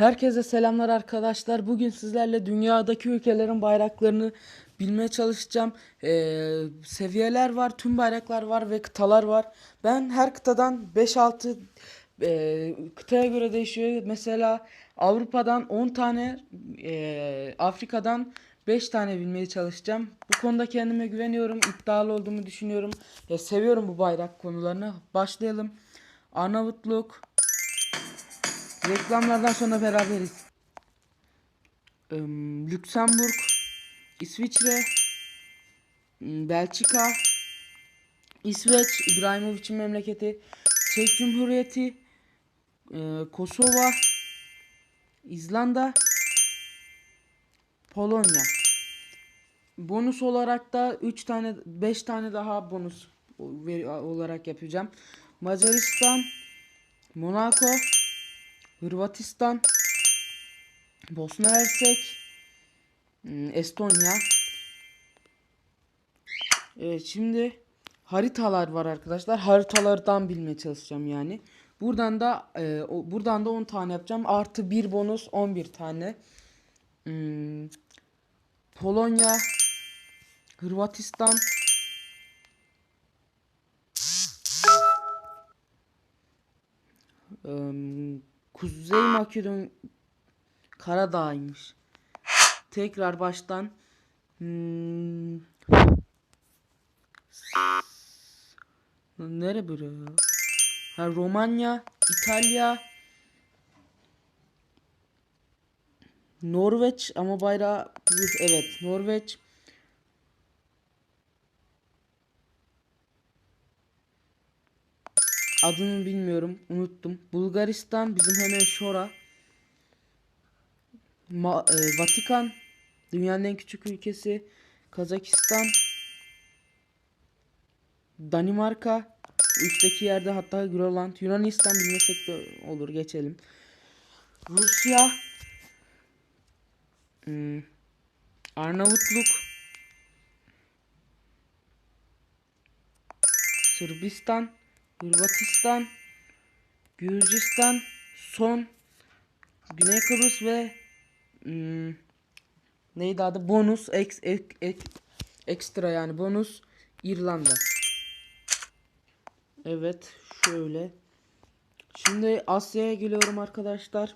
Herkese selamlar arkadaşlar. Bugün sizlerle dünyadaki ülkelerin bayraklarını bilmeye çalışacağım. Ee, seviyeler var, tüm bayraklar var ve kıtalar var. Ben her kıtadan 5-6 e, kıtaya göre değişiyor. Mesela Avrupa'dan 10 tane, e, Afrika'dan 5 tane bilmeye çalışacağım. Bu konuda kendime güveniyorum, iddialı olduğumu düşünüyorum. Ya, seviyorum bu bayrak konularını. Başlayalım. Arnavutluk, Reklamlardan sonra beraberiz. Lüksemburg, İsviçre, Belçika, İsveç, İbrahimovic'in memleketi, Çek Cumhuriyeti, eee, Kosova, İzlanda, Polonya. Bonus olarak da 3 tane 5 tane daha bonus olarak yapacağım. Macaristan, Monaco, Hırvatistan, Bosna Hersek, hmm, Estonya. Evet şimdi haritalar var arkadaşlar. Haritalardan bilmeye çalışacağım yani. Buradan da e, buradan da 10 tane yapacağım. Artı bir bonus 11 tane. Hmm, Polonya, Hırvatistan, Em, Kuzey Makedon Karadağ'ymış. Tekrar baştan. Hmm. Nere böyle ya? Ha Romanya, İtalya, Norveç ama bayrağı evet Norveç. Adını bilmiyorum, unuttum. Bulgaristan bizim hemen şora. Ma- e, Vatikan dünyanın en küçük ülkesi. Kazakistan. Danimarka üstteki yerde hatta Grönland. Yunanistan bilmesek de olur geçelim. Rusya. Hmm, Arnavutluk. Sırbistan. Hırvatistan. Gürcistan. Son. Güney Kıbrıs ve hmm, neydi adı? Bonus ek, ek, ek, ekstra yani bonus İrlanda. Evet şöyle. Şimdi Asya'ya geliyorum arkadaşlar.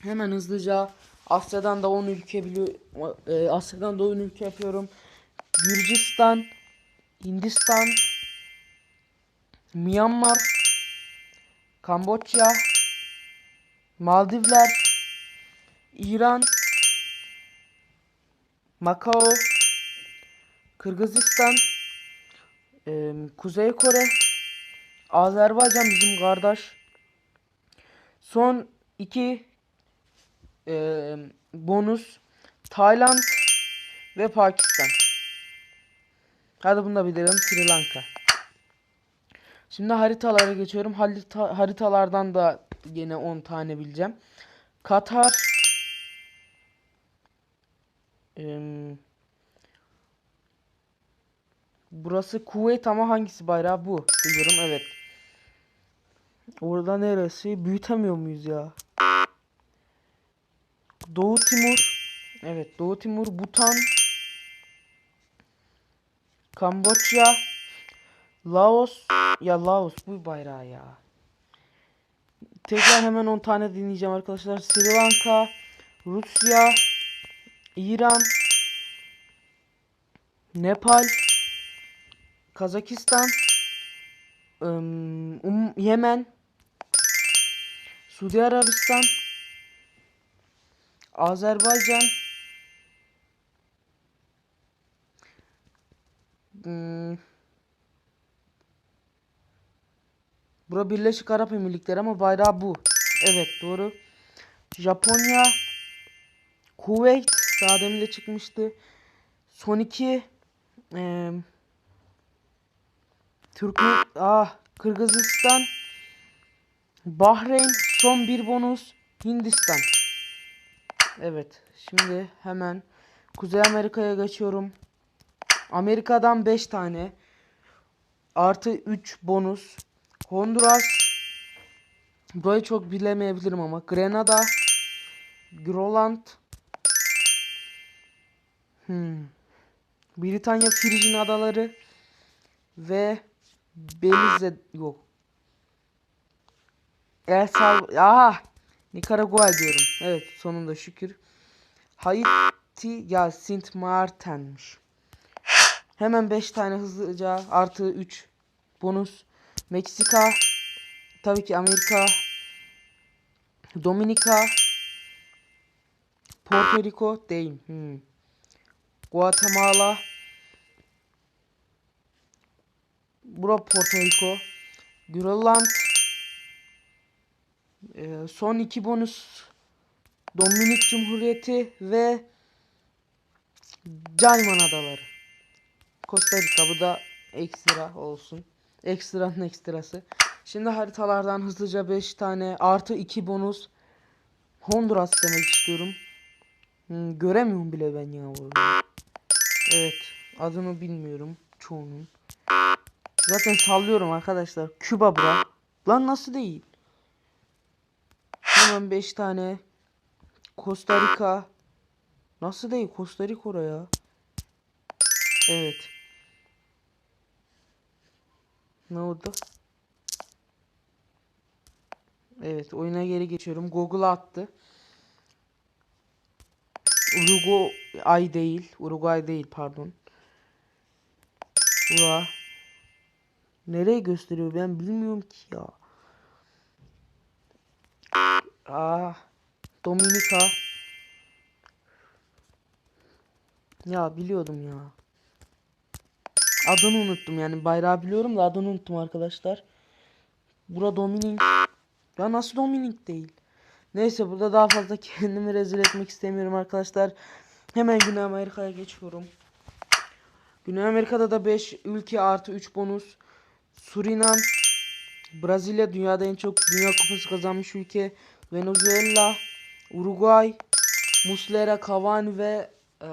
Hemen hızlıca Asya'dan da 10 ülke e, Asya'dan da 10 ülke yapıyorum. Gürcistan, Hindistan, Myanmar, Kamboçya, Maldivler, İran, Macao, Kırgızistan, Kuzey Kore, Azerbaycan bizim kardeş. Son iki bonus Tayland ve Pakistan. Hadi bunu da bilelim Sri Lanka. Şimdi haritalara geçiyorum. Harita, haritalardan da yine 10 tane bileceğim. Katar Em, Burası Kuveyt ama hangisi bayrağı bu? Biliyorum evet. Orada neresi? Büyütemiyor muyuz ya? Doğu Timur. Evet Doğu Timur. Butan. Kamboçya. Laos. Ya Laos bu bayrağı ya. Tekrar hemen 10 tane dinleyeceğim arkadaşlar. Sri Lanka. Rusya. İran. Nepal. Kazakistan. Um, Yemen. Suudi Arabistan. Azerbaycan. Hmm. Bura Birleşik Arap Emirlikleri ama bayrağı bu. Evet doğru. Japonya. Kuveyt. Daha demin de çıkmıştı. Son iki. eee Türkmen. Ah. Kırgızistan. Bahreyn. Son bir bonus. Hindistan. Evet. Şimdi hemen Kuzey Amerika'ya geçiyorum. Amerika'dan 5 tane. Artı 3 bonus. Honduras. Burayı çok bilemeyebilirim ama. Grenada. Groland. Hmm. Britanya Virgin Adaları ve Belize yok. El Sal ah Nikaragua diyorum. Evet sonunda şükür. Haiti ya Sint Maarten'miş. Hemen 5 tane hızlıca artı 3 bonus. Meksika tabii ki Amerika Dominika Porto Rico değil. Hmm. Guatemala. Bura Porto Rico. Grönland. Ee, son iki bonus. Dominik Cumhuriyeti ve Cayman Adaları. Costa Rica bu da ekstra olsun ekstranın ekstrası şimdi haritalardan hızlıca 5 tane artı 2 bonus Honduras demek istiyorum Hmm, göremiyorum bile ben ya orada. Evet adını bilmiyorum çoğunun Zaten sallıyorum arkadaşlar. Küba bura. Lan nasıl değil? Hemen 5 tane. Costa Rica. Nasıl değil? Costa Rica oraya. Evet. Ne oldu? Evet oyuna geri geçiyorum. Google'a attı. Uruguay değil. Uruguay değil pardon. Bura. Nereye gösteriyor ben bilmiyorum ki ya. Ah. Dominika. Ya biliyordum ya. Adını unuttum yani bayrağı biliyorum da adını unuttum arkadaşlar. Bura Dominik. Ya nasıl Dominik değil? Neyse burada daha fazla kendimi rezil etmek istemiyorum arkadaşlar. Hemen Güney Amerika'ya geçiyorum. Güney Amerika'da da 5 ülke artı 3 bonus. Surinam, Brezilya dünyada en çok dünya kupası kazanmış ülke. Venezuela, Uruguay, Muslera, Cavani ve e,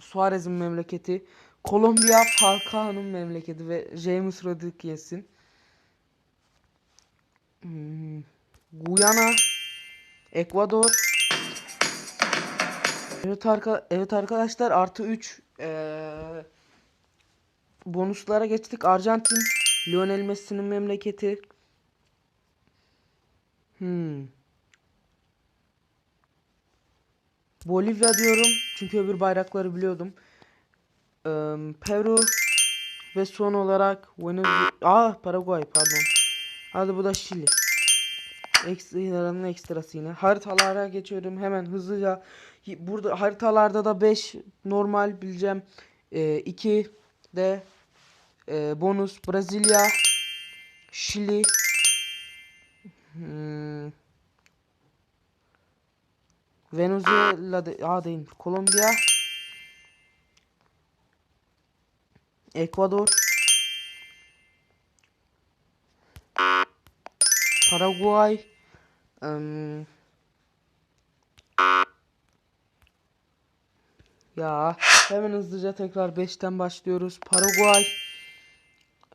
Suarez'in memleketi. Kolombiya, Falcao'nun memleketi ve James Rodriguez'in. Hmm. Guyana, Ekvador. Evet, arka, evet arkadaşlar artı 3 ee, bonuslara geçtik. Arjantin, Lionel Messi'nin memleketi. Hmm. Bolivya diyorum. Çünkü öbür bayrakları biliyordum. Peru ve son olarak Venezuela. Ah Paraguay pardon. Hadi bu da Şili. Ekstraların ekstrası yine. Haritalara geçiyorum hemen hızlıca. Burada haritalarda da 5 normal bileceğim. 2 e, de e, bonus Brezilya, Şili, hmm, Venezuela de, aa değil, Kolombiya, Ekvador, Paraguay, um, ya hemen hızlıca tekrar 5'ten başlıyoruz. Paraguay,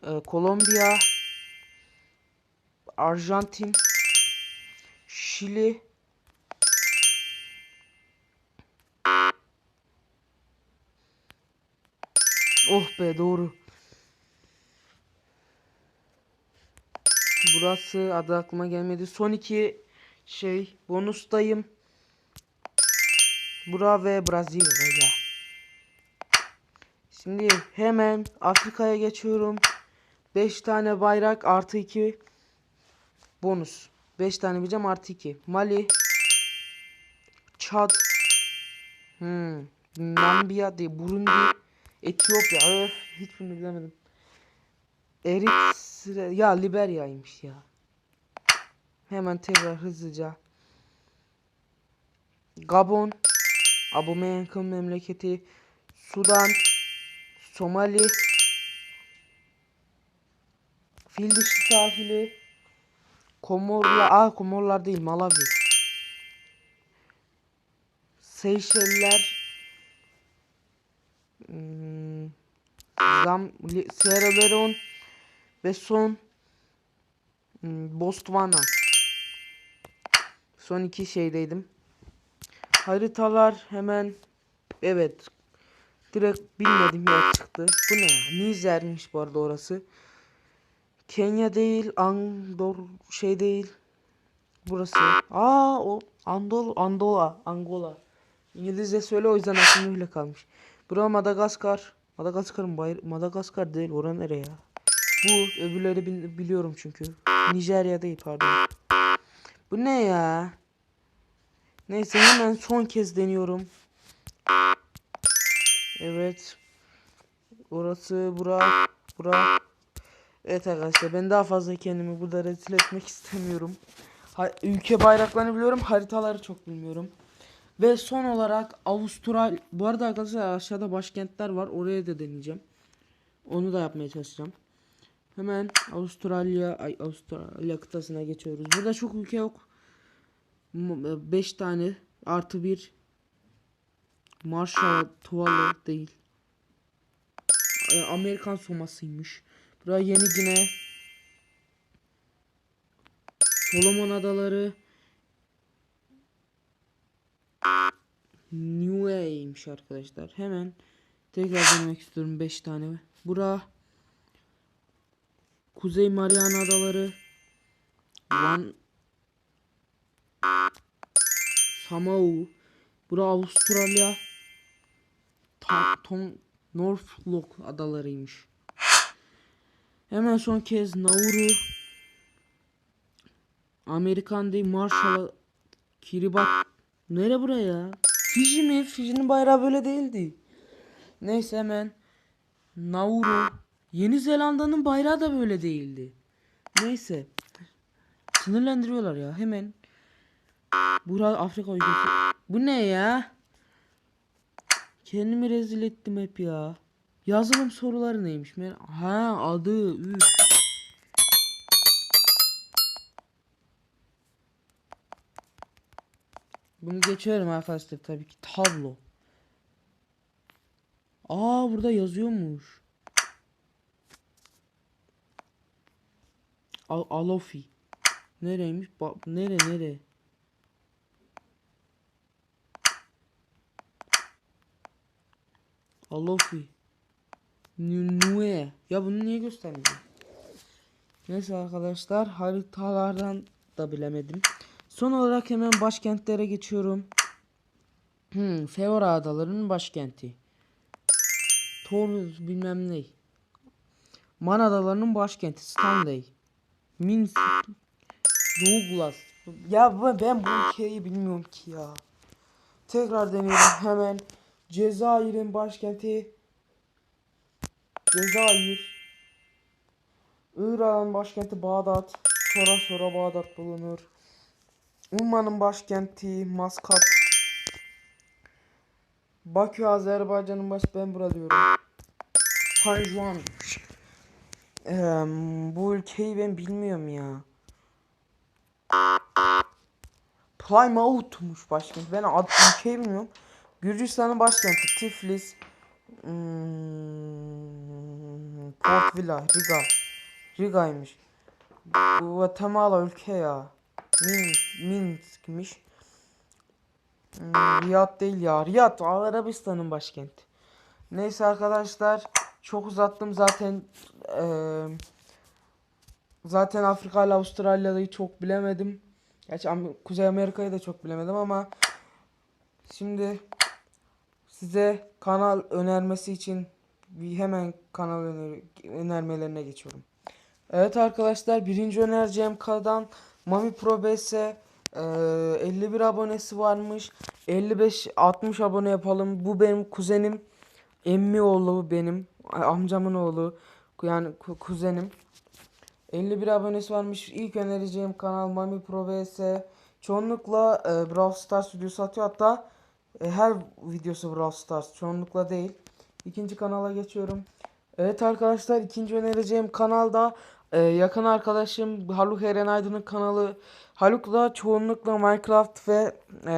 e, Kolombiya, Arjantin, Şili, Oh be doğru. Burası adı aklıma gelmedi. Son iki şey bonustayım. Bura ve Brezilya. Şimdi hemen Afrika'ya geçiyorum. 5 tane bayrak artı 2 bonus. 5 tane bileceğim artı 2. Mali. Çad. Hmm. Namibya değil. Burundi. Etiyopya. Öf, hiçbirini bilemedim. Eritre. Ya Liberya'ymış ya. Hemen tekrar hızlıca. Gabon. Abumeyank'ın memleketi. Sudan. Somali. Fil dişi sahili. Komorlar. Ah Komorlar değil Malawi. Seyşeller. Hmm, Zam Sierra Leone ve son hmm, Botswana. Son iki şeydeydim. Haritalar hemen evet direkt bilmedim yer çıktı. Bu ne ya? Nijer'miş bu arada orası. Kenya değil, Andor şey değil. Burası. Aa o Andol Andola, Angola. İngilizce söyle o yüzden aklımda öyle kalmış. Bura Madagaskar. Madagaskar'ın bayır Madagaskar değil. Ora nereye ya? Bu öbürleri bil- biliyorum çünkü. Nijerya değil pardon. Bu ne ya? Neyse hemen son kez deniyorum. Evet. Orası bura bura. Evet arkadaşlar ben daha fazla kendimi burada rezil etmek istemiyorum. Ha- ülke bayraklarını biliyorum haritaları çok bilmiyorum. Ve son olarak Avustral bu arada arkadaşlar aşağıda başkentler var oraya da deneyeceğim. Onu da yapmaya çalışacağım. Hemen Avustralya ay Avustralya kıtasına geçiyoruz. Burada çok ülke yok. 5 tane artı bir Marshall Tuvalu değil. E, Amerikan somasıymış. Buraya Yeni Gine. Solomon Adaları. Niue'ymiş arkadaşlar. Hemen tekrar denemek istiyorum 5 tane. Bura Kuzey Mariana Adaları. Van Samau. Bura Avustralya. Ta Tom Norfolk adalarıymış. Hemen son kez Nauru. Amerikan değil Marshall Kiribat. Nere buraya? Fiji mi? Fiji'nin bayrağı böyle değildi. Neyse hemen Nauru. Yeni Zelanda'nın bayrağı da böyle değildi. Neyse. Sinirlendiriyorlar ya. Hemen Bura Afrika ülkesi. Bu ne ya? Kendimi rezil ettim hep ya. Yazılım soruları neymiş? Ben... Ha adı. Üf. Bunu geçiyorum arkadaşlar tabii ki. Tablo. Aa burada yazıyormuş. Al Alofi. Nereymiş? Ba nere nere? Alofi. Nue. Ya bunu niye göstermiyor? Neyse arkadaşlar haritalardan da bilemedim. Son olarak hemen başkentlere geçiyorum. Hmm, Feora Adaları'nın başkenti. Torus bilmem ne. Man Adaları'nın başkenti Stanley. Minsk. Douglas. Ya ben, bu ülkeyi bilmiyorum ki ya. Tekrar deniyorum hemen. Cezayir'in başkenti Cezayir. İran'ın başkenti Bağdat. Sonra sonra Bağdat bulunur. Umman'ın başkenti Maskat. Bakü Azerbaycan'ın baş ben burada diyorum. Panjvan. Eee, bu ülkeyi ben bilmiyorum ya. Plymouth'muş başkent. Ben ad, ülkeyi bilmiyorum. Gürcistan'ın başkenti Tiflis. Hmm, Port Vila, Riga. Riga'ymış. Guatemala ülke ya. Min, Minsk'miş. Hmm, Riyad değil ya. Riyad Arabistan'ın başkenti. Neyse arkadaşlar. Çok uzattım zaten. Eee zaten Afrika ile Avustralya'yı çok bilemedim. Gerçi Kuzey Amerika'yı da çok bilemedim ama şimdi size kanal önermesi için hemen kanal öner önermelerine geçiyorum. Evet arkadaşlar birinci önereceğim kanal Mami Pro BS eee, 51 abonesi varmış. 55-60 abone yapalım. Bu benim kuzenim. Emmi oğlu benim. Amcamın oğlu. Yani ku- kuzenim. 51 abonesi varmış. İlk önereceğim kanal Mami Pro vs. Çoğunlukla e, Brawl Stars videosu atıyor. Hatta e, her videosu Brawl Stars. Çoğunlukla değil. İkinci kanala geçiyorum. Evet arkadaşlar ikinci önereceğim kanalda e, yakın arkadaşım Haluk Eren Aydın'ın kanalı. Haluk da çoğunlukla Minecraft ve e,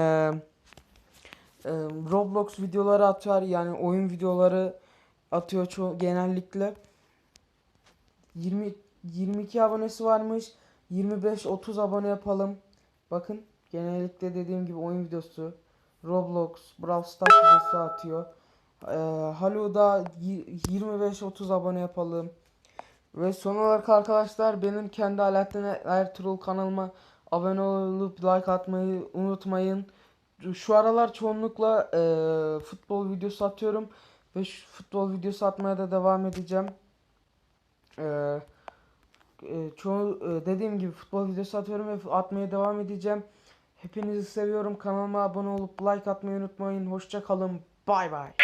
e, Roblox videoları atıyor. Yani oyun videoları atıyor ço- genellikle. 20 22 abonesi varmış. 25 30 abone yapalım. Bakın genellikle dediğim gibi oyun videosu Roblox, Brawl Stars videosu atıyor. Ee, Halo'da y- 25-30 abone yapalım. Ve son olarak arkadaşlar benim kendi Alaaddin Ertuğrul kanalıma abone olup like atmayı unutmayın. Şu aralar çoğunlukla e, futbol videosu atıyorum ve şu futbol videosu atmaya da devam edeceğim. E, e, çoğu e, dediğim gibi futbol videosu atıyorum ve atmaya devam edeceğim. Hepinizi seviyorum. Kanalıma abone olup like atmayı unutmayın. Hoşça kalın. Bay bay.